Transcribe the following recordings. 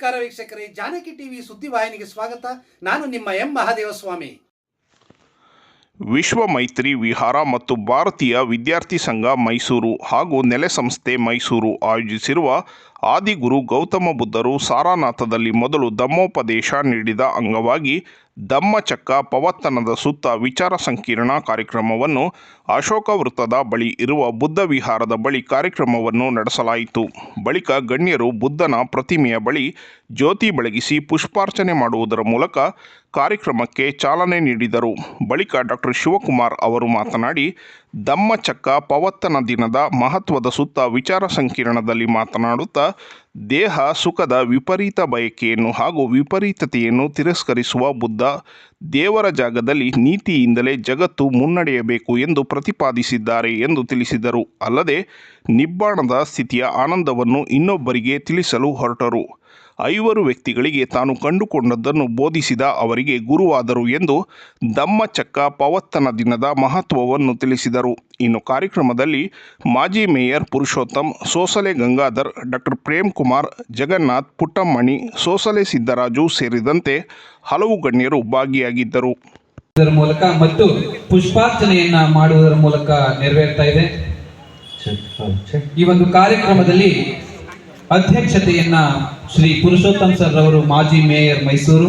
ನಮಸ್ಕಾರ ವೀಕ್ಷಕರೇ, ಜಾನಕಿ ಟಿವಿ ಸುದ್ದಿವಾಹಿನಿಗೆ ಸ್ವಾಗತ. ನಾನು ನಿಮ್ಮ ಎಂ ಮಹಾದೇವಸ್ವಾಮಿ. ವಿಶ್ವ ಮೈತ್ರಿ ವಿಹಾರ ಮತ್ತು ಭಾರತೀಯ ವಿದ್ಯಾರ್ಥಿ ಸಂಘ ಮೈಸೂರು ಹಾಗೂ ನೆಲೆ ಸಂಸ್ಥೆ ಮೈಸೂರು ಆಯೋಜಿಸಿರುವ ಆದಿಗುರು ಗೌತಮ ಬುದ್ಧರು ಸಾರಾನಾಥದಲ್ಲಿ ಮೊದಲು ಧಮ್ಮೋಪದೇಶ ನೀಡಿದ ಅಂಗವಾಗಿ ಧಮ್ಮಚಕ್ಕ ಪವತ್ತನದ ಸುತ್ತ ವಿಚಾರ ಸಂಕಿರಣ ಕಾರ್ಯಕ್ರಮವನ್ನು ಅಶೋಕ ವೃತ್ತದ ಬಳಿ ಇರುವ ಬುದ್ಧ ವಿಹಾರದ ಬಳಿ ಕಾರ್ಯಕ್ರಮವನ್ನು ನಡೆಸಲಾಯಿತು. ಬಳಿಕ ಗಣ್ಯರು ಬುದ್ಧನ ಪ್ರತಿಮೆಯ ಬಳಿ ಜ್ಯೋತಿ ಬೆಳಗಿಸಿ ಪುಷ್ಪಾರ್ಚನೆ ಮಾಡುವುದರ ಮೂಲಕ ಕಾರ್ಯಕ್ರಮಕ್ಕೆ ಚಾಲನೆ ನೀಡಿದರು. ಬಳಿಕ ಡಾಕ್ಟರ್ ಶಿವಕುಮಾರ್ ಅವರು ಮಾತನಾಡಿ ಧಮ್ಮಚಕ್ಕ ಪವತ್ತನ ದಿನದ ಮಹತ್ವದ ಸುತ್ತ ವಿಚಾರ ಸಂಕಿರಣದಲ್ಲಿ ಮಾತನಾಡುತ್ತಾ, ದೇಹ ಸುಖದ ವಿಪರೀತ ಬಯಕೆಯನ್ನು ಹಾಗೂ ವಿಪರೀತತೆಯನ್ನು ತಿರಸ್ಕರಿಸುವ ಬುದ್ಧ ದೇವರ ಜಾಗದಲ್ಲಿ ನೀತಿಯಿಂದಲೇ ಜಗತ್ತು ಮುನ್ನಡೆಯಬೇಕು ಎಂದು ಪ್ರತಿಪಾದಿಸಿದ್ದಾರೆ ಎಂದು ತಿಳಿಸಿದರು. ಅಲ್ಲದೆ, ನಿಬ್ಬಾಣದ ಸ್ಥಿತಿಯ ಆನಂದವನ್ನು ಇನ್ನೊಬ್ಬರಿಗೆ ತಿಳಿಸಲು ಹೊರಟರು. ಐವರು ವ್ಯಕ್ತಿಗಳಿಗೆ ತಾನು ಕಂಡುಕೊಂಡದ್ದನ್ನು ಬೋಧಿಸಿದ ಅವರಿಗೆ ಗುರುವಾದರು ಎಂದು ದಮ್ಮಚಕ್ಕ ಪವತ್ತನ ದಿನದ ಮಹತ್ವವನ್ನು ತಿಳಿಸಿದರು. ಇನ್ನು ಕಾರ್ಯಕ್ರಮದಲ್ಲಿ ಮಾಜಿ ಮೇಯರ್ ಪುರುಷೋತ್ತಮ್, ಸೋಸಲೆ ಗಂಗಾಧರ್, ಡಾಕ್ಟರ್ ಪ್ರೇಮ್ ಕುಮಾರ್ ಜಗನ್ನಾಥ್, ಪುಟ್ಟಮ್ಮಣಿ, ಸೋಸಲೆ ಸಿದ್ದರಾಜು ಸೇರಿದಂತೆ ಹಲವು ಗಣ್ಯರು ಭಾಗಿಯಾಗಿದ್ದರು. ಇದರ ಮೂಲಕ ಮತ್ತು ಪುಷ್ಪಾರ್ಚನೆಯನ್ನ ಮಾಡುವುದರ ಮೂಲಕ ನೆರವೇರ್ತಾ ಇದೆ. ಈ ಒಂದು ಕಾರ್ಯಕ್ರಮದಲ್ಲಿ ಅಧ್ಯಕ್ಷತೆಯನ್ನ ಶ್ರೀ ಪುರುಷೋತ್ತಮ್ ಸರ್ ಅವರು ಮಾಜಿ ಮೇಯರ್ ಮೈಸೂರು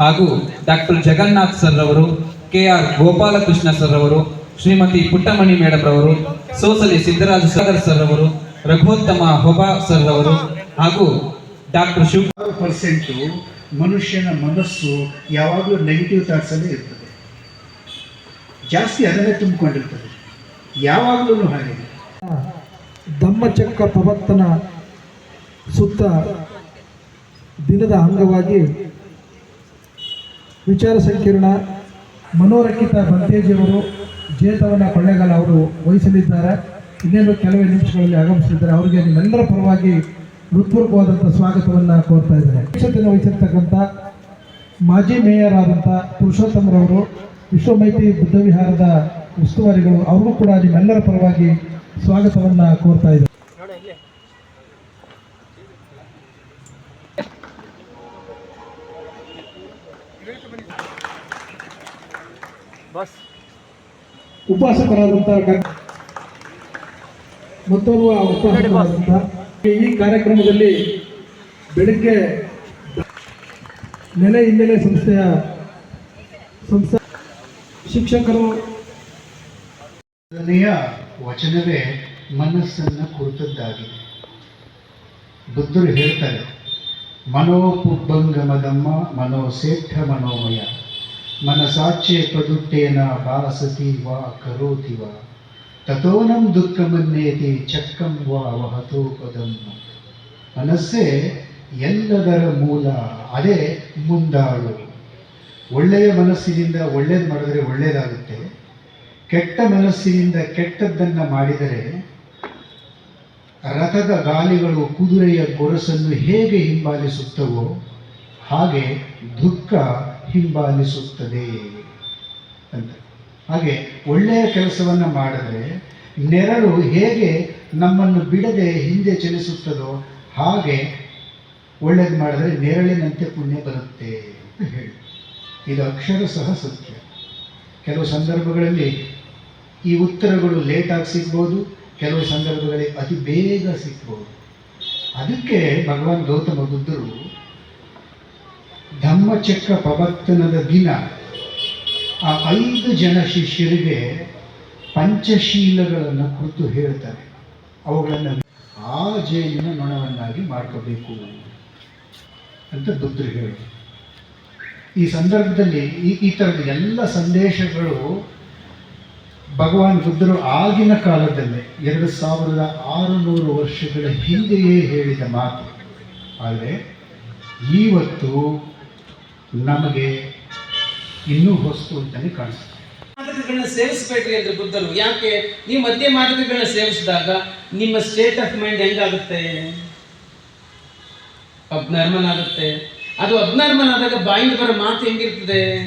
ಹಾಗೂ ಡಾಕ್ಟರ್ ಜಗನ್ನಾಥ್ ಸರ್ ಅವರು ಕೆ ಆರ್ ಗೋಪಾಲಕೃಷ್ಣ ಸರ್ ಅವರು ಶ್ರೀಮತಿ ಪುಟ್ಟಮಣಿ ಮೇಡಮ್ ರವರು ಸೋಸಲಿ ಸಿದ್ದರಾಜ ಸಾಗರ್ ಸರ್ ಅವರು ರಘೋತ್ತಮ ಹೊಬಾ ಸರ್ ಅವರು ಹಾಗೂ ಡಾಕ್ಟರ್ ಶಿವ ಪರ್ಸೆಂಟು ಮನುಷ್ಯನ ಮನಸ್ಸು ಯಾವಾಗಲೂ ನೆಗೆಟಿವ್ ಥಾಟ್ಸಲ್ಲೇ ಇರ್ತದೆ. ಜಾಸ್ತಿ ಅದನ್ನೇ ತುಂಬಿಕೊಂಡಿರ್ತದೆ. ಯಾವಾಗಲೂ ಹಾಗೆ. ಧಮ್ಮಚಕ್ರ ಪವತ್ತನ ಸುತ್ತ ದಿನದ ಅಂಗವಾಗಿ ವಿಚಾರ ಸಂಕಿರಣ ಮನೋರಕ್ಷಿತ ಬಂತೇಜಿಯವರು ಜೇತವನ ಕೊಳ್ಳೆಗಾಲ ಅವರು ವಹಿಸಲಿದ್ದಾರೆ. ಇನ್ನೇನು ಕೆಲವೇ ನಿಮಿಷಗಳಲ್ಲಿ ಆಗಮಿಸಿದ್ದಾರೆ ಅವರಿಗೆ ನಿಮ್ಮೆಲ್ಲರ ಪರವಾಗಿ ಹೃತ್ಪೂರ್ವಕವಾದಂಥ ಸ್ವಾಗತವನ್ನು ಕೋರ್ತಾ ಇದ್ದಾರೆ ಅಧ್ಯಕ್ಷತೆಯನ್ನು ವಹಿಸಿರ್ತಕ್ಕಂಥ ಮಾಜಿ ಮೇಯರ್ ಆದಂಥ ಪುರುಷೋತ್ತಮರವರು ವಿಶ್ವಮೈತ್ರಿ ಬುದ್ಧ ವಿಹಾರದ ಉಸ್ತುವಾರಿಗಳು, ಅವ್ರಿಗೂ ಕೂಡ ನಿಮ್ಮೆಲ್ಲರ ಪರವಾಗಿ ಸ್ವಾಗತವನ್ನು ಕೋರ್ತಾ ಇದ್ದಾರೆ ಉಪಾಸಕರಾದಂಥ ಮತ್ತೊಬ್ಬ ಉಪಾಸಕರಾದಂತಹ ಈ ಕಾರ್ಯಕ್ರಮದಲ್ಲಿ ಬೆಳಗ್ಗೆ ನೆಲೆ ಹಿನ್ನೆಲೆ ಸಂಸ್ಥೆಯ ಸಂಸ್ಥೆ ಶಿಕ್ಷಕರು ವಚನವೇ ಮನಸ್ಸನ್ನು ಕುರಿತದ್ದಾಗಿದೆ. ಬುದ್ಧರು ಹೇಳ್ತಾರೆ ಮನೋಪುಬ್ಬಂಗಮದಮ್ಮ, ಮನೋಸೇಠ ಮನೋಮಯ. ಮನಸಾಚೆ ಪದುಟ್ಟೇನ ಭಾಸತಿ ವಾ ಕರೋತಿ ವಾ ತಥೋನಂ ದುಃಖಮನ್ನೇತಿ ಚಕ್ಕಂ ವಾ ವಹತೋ ಪದಂ. ಮನಸ್ಸೇ ಎಲ್ಲದರ ಮೂಲ, ಅದೇ ಮುಂದಾಳು. ಒಳ್ಳೆಯ ಮನಸ್ಸಿನಿಂದ ಒಳ್ಳೇದು ಮಾಡಿದರೆ ಒಳ್ಳೆಯದಾಗುತ್ತೆ ಕೆಟ್ಟ ಮನಸ್ಸಿನಿಂದ ಕೆಟ್ಟದ್ದನ್ನು ಮಾಡಿದರೆ ರಥದ ಗಾಲಿಗಳು ಕುದುರೆಯ ಗೊರಸನ್ನು ಹೇಗೆ ಹಿಂಬಾಲಿಸುತ್ತವೋ ಹಾಗೆ ದುಃಖ ಹಿಂಬಾಲಿಸುತ್ತದೆ ಅಂತ. ಹಾಗೆ ಒಳ್ಳೆಯ ಕೆಲಸವನ್ನು ಮಾಡಿದ್ರೆ ನೆರಳು ಹೇಗೆ ನಮ್ಮನ್ನು ಬಿಡದೆ ಹಿಂದೆ ಚಲಿಸುತ್ತದೋ ಹಾಗೆ ಒಳ್ಳೇದು ಮಾಡಿದ್ರೆ ನೆರಳಿನಂತೆ ಪುಣ್ಯ ಬರುತ್ತೆ ಅಂತ ಹೇಳಿ. ಇದು ಅಕ್ಷರ ಸಹ ಸತ್ಯ. ಕೆಲವು ಸಂದರ್ಭಗಳಲ್ಲಿ ಈ ಉತ್ತರಗಳು ಲೇಟಾಗಿ ಸಿಗ್ಬೋದು. ಕೆಲವು ಸಂದರ್ಭಗಳಲ್ಲಿ ಅತಿ ಬೇಗ ಸಿಗ್ಬೋದು. ಅದಕ್ಕೆ ಭಗವಾನ್ ಗೌತಮ ಬುದ್ಧರು ಧಮ್ಮಚಕ್ರ ಪ್ರವರ್ತನದ ದಿನ ಆ ಐದು ಜನ ಶಿಷ್ಯರಿಗೆ ಪಂಚಶೀಲಗಳನ್ನು ಕುರಿತು ಹೇಳ್ತಾರೆ. ಅವುಗಳನ್ನು ಆ ಜೇನಿನ ನೊಣವನ್ನಾಗಿ ಮಾಡ್ಕೋಬೇಕು ಅಂತ ಬುದ್ಧರು ಹೇಳಿದರು ಈ ಸಂದರ್ಭದಲ್ಲಿ ಈ ಈ ಥರದ ಎಲ್ಲ ಸಂದೇಶಗಳು ಭಗವಾನ್ ಬುದ್ಧರು ಆಗಿನ ಕಾಲದಲ್ಲೇ ಎರಡು ಸಾವಿರದ ಆರುನೂರು ವರ್ಷಗಳ ಹಿಂದೆಯೇ ಹೇಳಿದ ಮಾತು. ಆದರೆ ಇವತ್ತು ನಮಗೆ ಇನ್ನೂ ಹೊಸ್ತು ಅಂತಲೇ ಕಾಣಿಸ್ತದೆ ಮಾದಕಗಳನ್ನ ಸೇವಿಸಬೇಡ್ರಿ ಅಂದ್ರೆ ಬುದ್ಧರು. ಯಾಕೆ? ನೀವು ಮದ್ಯ ಮಾದಕಗಳನ್ನ ಸೇವಿಸಿದಾಗ ನಿಮ್ಮ ಸ್ಟೇಟ್ ಆಫ್ ಮೈಂಡ್ ಹೆಂಗಾಗುತ್ತೆ? ಅಬ್ನಾರ್ಮಲ್ ಆಗುತ್ತೆ ಅದು ಅಬ್ನಾರ್ಮಲ್ ಆದಾಗ ಬಾಯಿಂದ ಬರೋ ಮಾತು ಹೆಂಗಿರ್ತದೆ?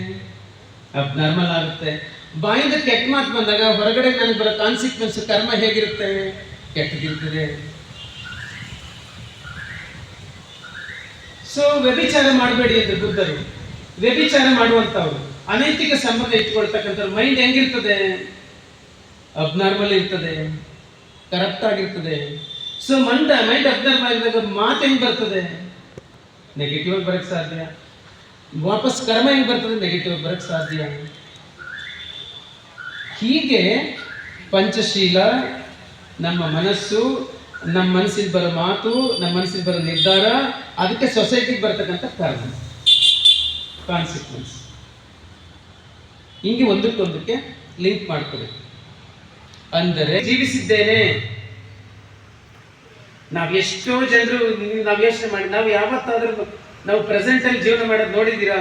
ಅಬ್ನಾರ್ಮಲ್ ಆಗುತ್ತೆ ಬಾಯಿಂದ ಕೆಟ್ಟ ಮಾತು ಬಂದಾಗ ಹೊರಗಡೆ ನನಗೆ ಬರೋ ಕಾನ್ಸಿಕ್ವೆನ್ಸ್, ಕರ್ಮ ಹೇಗಿರುತ್ತೆ? ಕೆಟ್ಟದಿರ್ತದೆ. ಸೊ ವ್ಯಭಿಚಾರ ಮಾಡಬೇಡಿ ಅಂತ ಬುದ್ಧರು. ವ್ಯಭಿಚಾರ ಮಾಡುವಂತವ್ರು ಅನೈತಿಕ ಸಂಬಂಧ ಇಟ್ಕೊಳ್ತಕ್ಕಂಥವ್ರು. ಮೈಂಡ್ ಹೆಂಗಿರ್ತದೆ? ಅಬ್ನಾರ್ಮಲ್ ಇರ್ತದೆ. ಕರಪ್ಟ್ ಆಗಿರ್ತದೆ. ಸೊ ಮಂಡ ಮೈಂಡ್ ಅಬ್ನಾರ್ಮಲ್ ಆಗಿದಾಗ ಮಾತು ಹೆಂಗೆ ಬರ್ತದೆ? ನೆಗೆಟಿವ್ ಆಗಿ ಬರಕ್ ಸಾಧ್ಯ. ವಾಪಸ್ ಕರ್ಮ ಹೆಂಗೆ ಬರ್ತದೆ? ನೆಗೆಟಿವ್ ಆಗಿ ಬರಕ್ ಸಾಧ್ಯ. ಹೀಗೆ ಪಂಚಶೀಲ, ನಮ್ಮ ಮನಸ್ಸು, ನಮ್ಮ ಮನಸ್ಸಿಗೆ ಬರೋ ಮಾತು, ನಮ್ಮ ಮನಸ್ಸಿಗೆ ಬರೋ ನಿರ್ಧಾರ, ಅದಕ್ಕೆ ಸೊಸೈಟಿಗೆ ಬರ್ತಕ್ಕಂಥ ಕಾರಣ. ಕಾನ್ಸಿಕ್ವೆನ್ಸ್ ಹಿಂಗೆ ಒಂದಕ್ಕೊಂದಕ್ಕೆ ಲಿಂಕ್ ಮಾಡ್ಕೋಬೇಕು ಅಂದರೆ, ಜೀವಿಸಿದ್ದೇನೆ. ನಾವು ಎಷ್ಟೋ ಜನರು ನಾವು ಯೋಚನೆ ಮಾಡಿ, ನಾವು ಯಾವತ್ತಾದ್ರೂ ನಾವು ಪ್ರೆಸೆಂಟ್ ಅಲ್ಲಿ ಜೀವನ ಮಾಡೋದು ನೋಡಿದ್ದೀರಾ?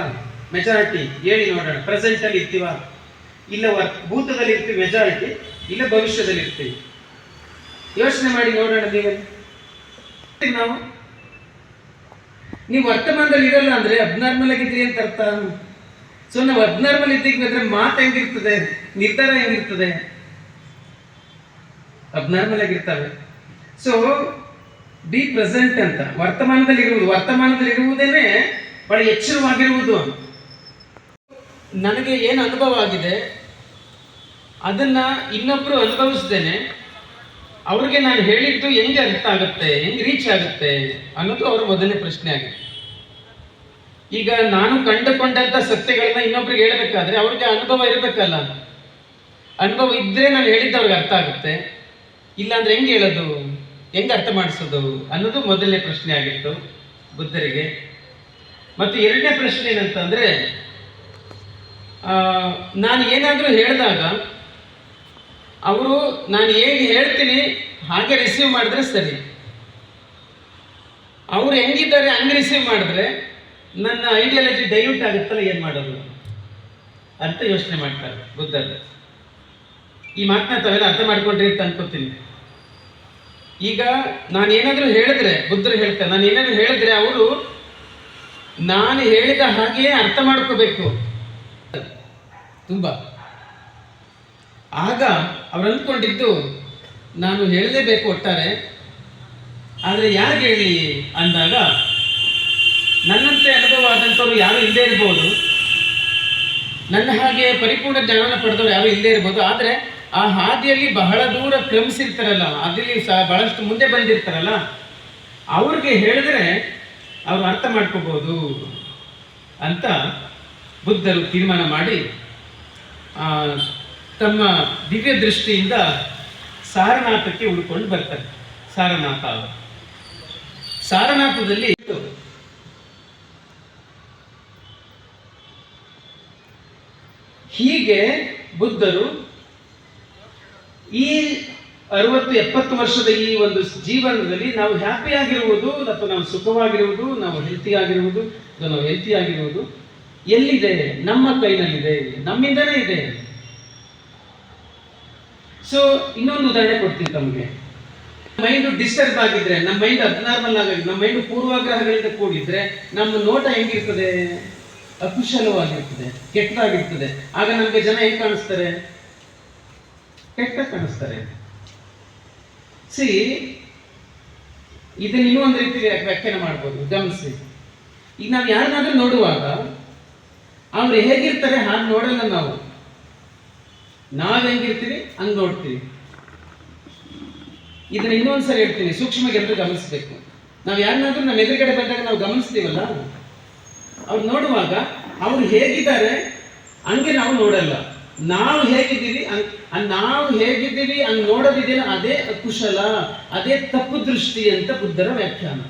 ಮೆಜಾರಿಟಿ ಹೇಳಿ ನೋಡೋಣ. ಪ್ರೆಸೆಂಟ್ ಅಲ್ಲಿ ಇರ್ತೀವ? ಇಲ್ಲ ಭೂತದಲ್ಲಿ ಇರ್ತೀವಿ ಮೆಜಾರಿಟಿ ಇಲ್ಲ ಭವಿಷ್ಯದಲ್ಲಿ ಇರ್ತೀವಿ ಯೋಚನೆ ಮಾಡಿ ನೋಡೋಣ ನೀವೇ ನಾವು ನೀವು ವರ್ತಮಾನದಲ್ಲಿ ಇರಲ್ಲ ಅಂದ್ರೆ ಅಬ್ನಾರ್ಮಲ್ ಆಗಿದ್ರಿ ಅಂತ ಅರ್ಥ. ಸೊ ನಾವು ಅಬ್ನಾರ್ಮಲ್ ಇದ್ದೀವಿ ಅಂದ್ರೆ ಮಾತು ಹೆಂಗಿರ್ತದೆ? ನಿರ್ಧಾರ ಹೆಂಗಿರ್ತದೆ? ಅಬ್ನಾರ್ಮಲ್ ಆಗಿರ್ತವೆ ಸೊ ಬಿ ಪ್ರೆಸೆಂಟ್ ಅಂತ. ವರ್ತಮಾನದಲ್ಲಿ ಇರುವುದು ವರ್ತಮಾನದಲ್ಲಿ ಇರುವುದೇನೆ ಬಹಳ ಎಚ್ಚರವಾಗಿರುವುದು ನನಗೆ ಏನು ಅನುಭವ ಆಗಿದೆ, ಅದನ್ನ ಇನ್ನೊಬ್ಬರು ಅನುಭವಿಸ್ದೇನೆ, ಅವ್ರಿಗೆ ನಾನು ಹೇಳಿದ್ದು ಹೆಂಗೆ ಅರ್ಥ ಆಗುತ್ತೆ, ಹೆಂಗೆ ರೀಚ್ ಆಗುತ್ತೆ ಅನ್ನೋದು ಅವರ ಮೊದಲನೇ ಪ್ರಶ್ನೆ ಆಗಿದೆ. ಈಗ ನಾನು ಕಂಡುಕೊಂಡಂಥ ಸತ್ಯಗಳನ್ನ ಇನ್ನೊಬ್ರಿಗೆ ಹೇಳಬೇಕಾದ್ರೆ ಅವ್ರಿಗೆ ಅನುಭವ ಇರಬೇಕಲ್ಲ. ಅನುಭವ ಇದ್ರೆ ನಾನು ಹೇಳಿದ್ದು ಅವ್ರಿಗೆ ಅರ್ಥ ಆಗುತ್ತೆ. ಇಲ್ಲಾಂದ್ರೆ ಹೆಂಗೆ ಹೇಳೋದು, ಹೆಂಗೆ ಅರ್ಥ ಮಾಡಿಸೋದು ಅನ್ನೋದು ಮೊದಲನೇ ಪ್ರಶ್ನೆ ಆಗಿತ್ತು ಬುದ್ಧರಿಗೆ. ಮತ್ತು ಎರಡನೇ ಪ್ರಶ್ನೆ ಏನಂತಂದ್ರೆ ನಾನು ಏನಾದರೂ ಹೇಳಿದಾಗ ಅವರು, ನಾನು ಹೇಗೆ ಹೇಳ್ತೀನಿ, ಹಾಗೆ ರಿಸೀವ್ ಮಾಡಿದ್ರೆ ಸರಿ. ಅವರು ಹೆಂಗಿದ್ದಾರೆ, ಹಂಗೆ ರಿಸೀವ್ ಮಾಡಿದ್ರೆ ನನ್ನ ಐಡಿಯಾಲಜಿ ಡೈಲ್ಯೂಟ್ ಆಗುತ್ತಲ್ಲ, ಏನು ಮಾಡೋದು? ಅಂತ ಯೋಚನೆ ಮಾಡ್ತಾರೆ ಬುದ್ಧರು. ಈ ಮಾತನ್ನ ತಾವೆಲ್ಲ ಅರ್ಥ ಮಾಡ್ಕೊಂಡ್ರಿ ಅಂತ ಅನ್ಕೋತೀನಿ. ಈಗ ನಾನು ಏನಾದರೂ ಹೇಳಿದ್ರೆ, ಬುದ್ಧರು ಹೇಳ್ತಾರೆ, ನಾನು ಏನಾದರೂ ಹೇಳಿದ್ರೆ ಅವರು, ನಾನು ಹೇಳಿದ ಹಾಗೆಯೇ ಅರ್ಥ ಮಾಡ್ಕೋಬೇಕು. ತುಂಬ. ಆಗ ಅವ್ರು ಅಂದ್ಕೊಂಡಿದ್ದು, ನಾನು ಹೇಳಲೇಬೇಕು ಒಟ್ಟಾರೆ. ಆದರೆ ಯಾರು ಹೇಳಿ? ಅಂದಾಗ, ನನ್ನಂತೆ ಅನುಭವ ಆದಂಥವ್ರು ಯಾರು ಇಲ್ಲದೇ ಇರ್ಬೋದು. ನನ್ನ ಹಾಗೆ ಪರಿಪೂರ್ಣ ಜ್ಞಾನ ಪಡೆದವ್ರು ಯಾರು ಇಲ್ಲದೇ ಇರ್ಬೋದು. ಆದರೆ ಆ ಹಾದಿಯಲ್ಲಿ ಬಹಳ ದೂರ ಕ್ರಮಿಸಿರ್ತಾರಲ್ಲ, ಅದರಲ್ಲಿ ಸಹ ಬಹಳಷ್ಟು ಮುಂದೆ ಬಂದಿರ್ತಾರಲ್ಲ, ಅವ್ರಿಗೆ ಹೇಳಿದ್ರೆ ಅವರು ಅರ್ಥ ಮಾಡ್ಕೋಬೋದು ಅಂತ ಬುದ್ಧರು ತೀರ್ಮಾನ ಮಾಡಿ ತಮ್ಮ ದಿವ್ಯ ದೃಷ್ಟಿಯಿಂದ ಸಾರನಾಥಕ್ಕೆ ಉಳ್ಕೊಂಡು ಬರ್ತಾರೆ. ಸಾರನಾಥ ಅವರು. ಸಾರನಾಥದಲ್ಲಿ ಹೀಗೆ ಬುದ್ಧರು ಈ ಅರವತ್ತು ಎಪ್ಪತ್ತು ವರ್ಷದ ಈ ಒಂದು ಜೀವನದಲ್ಲಿ ನಾವು ಹ್ಯಾಪಿ ಆಗಿರುವುದು ಅಥವಾ ನಾವು ಸುಖವಾಗಿರುವುದು, ನಾವು ಹೆಲ್ತಿ ಆಗಿರುವುದು ಅಥವಾ ನಾವು ಹೆಲ್ತಿ ಆಗಿರುವುದು. ಎಲ್ಲಿದೆ? ನಮ್ಮ ಕೈನಲ್ಲಿದೆ. ನಮ್ಮಿಂದನೇ ಇದೆ. ಸೊ ಇನ್ನೊಂದು ಉದಾಹರಣೆ ಕೊಡ್ತೀನಿ ತಮಗೆ. ಮೈಂಡ್ ಡಿಸ್ಟರ್ಬ್ ಆಗಿದ್ರೆ, ನಮ್ಮ ಮೈಂಡ್ ಅಬ್ನಾರ್ಮಲ್ ಆಗಿ, ನಮ್ಮ ಮೈಂಡ್ ಪೂರ್ವಾಗ್ರಹಗಳಿಂದ ಕೂಡಿದ್ರೆ, ನಮ್ಮ ನೋಟ ಹೆಂಗಿರ್ತದೆ? ಅಕುಶಲವಾಗಿರ್ತದೆ, ಕೆಟ್ಟದಾಗಿರ್ತದೆ. ಆಗ ನಮಗೆ ಜನ ಹೆಂಗ್ ಕಾಣಿಸ್ತಾರೆ? ಕೆಟ್ಟ ಕಾಣಿಸ್ತಾರೆ. ಸಿ ಇದನ್ನ ಇನ್ನೊಂದು ರೀತಿ ವ್ಯಾ- ವ್ಯಾಖ್ಯಾನ ಮಾಡ್ಬೋದು. ಗಮನಿಸಿ. ಈಗ ನಾವು ಯಾರನ್ನಾದ್ರೂ ನೋಡುವಾಗ ಅವ್ರು ಹೇಗಿರ್ತಾರೆ ಹಾಗೆ ನೋಡಲ್ಲ ನಾವು. ನಾವ್ ಹೆಂಗಿರ್ತೀವಿ ಹಂಗ್ ನೋಡ್ತೀವಿ ಇದನ್ನ ಇನ್ನೊಂದ್ಸರಿ ಹೇಳ್ತೀನಿ, ಸೂಕ್ಷ್ಮವಾಗಿ ಎಲ್ಲರೂ ಗಮನಿಸ್ಬೇಕು. ನಾವು ಯಾರನ್ನಾದ್ರೂ ನಮ್ಮ ಎದುರುಗಡೆ ಬಂದಾಗ ನಾವು ಗಮನಿಸ್ತೀವಲ್ಲ? ಅವ್ರು ನೋಡುವಾಗ ಅವ್ರು ಹೇಗಿದ್ದಾರೆ, ಹಂಗೆ ನಾವು ನೋಡಲ್ಲ. ನಾವು ಹೇಗಿದ್ದೀವಿ ಹಂಗ್- ಹಂಗ್ ನಾವು ಹೇಗಿದ್ದೀವಿ ಹಂಗ್ ನೋಡೋದಿದೆಯಲ್ಲ, ಅದೇ ಕುಶಲ, ಅದೇ ತಪ್ಪು ದೃಷ್ಟಿ ಅಂತ ಬುದ್ಧರ ವ್ಯಾಖ್ಯಾನ.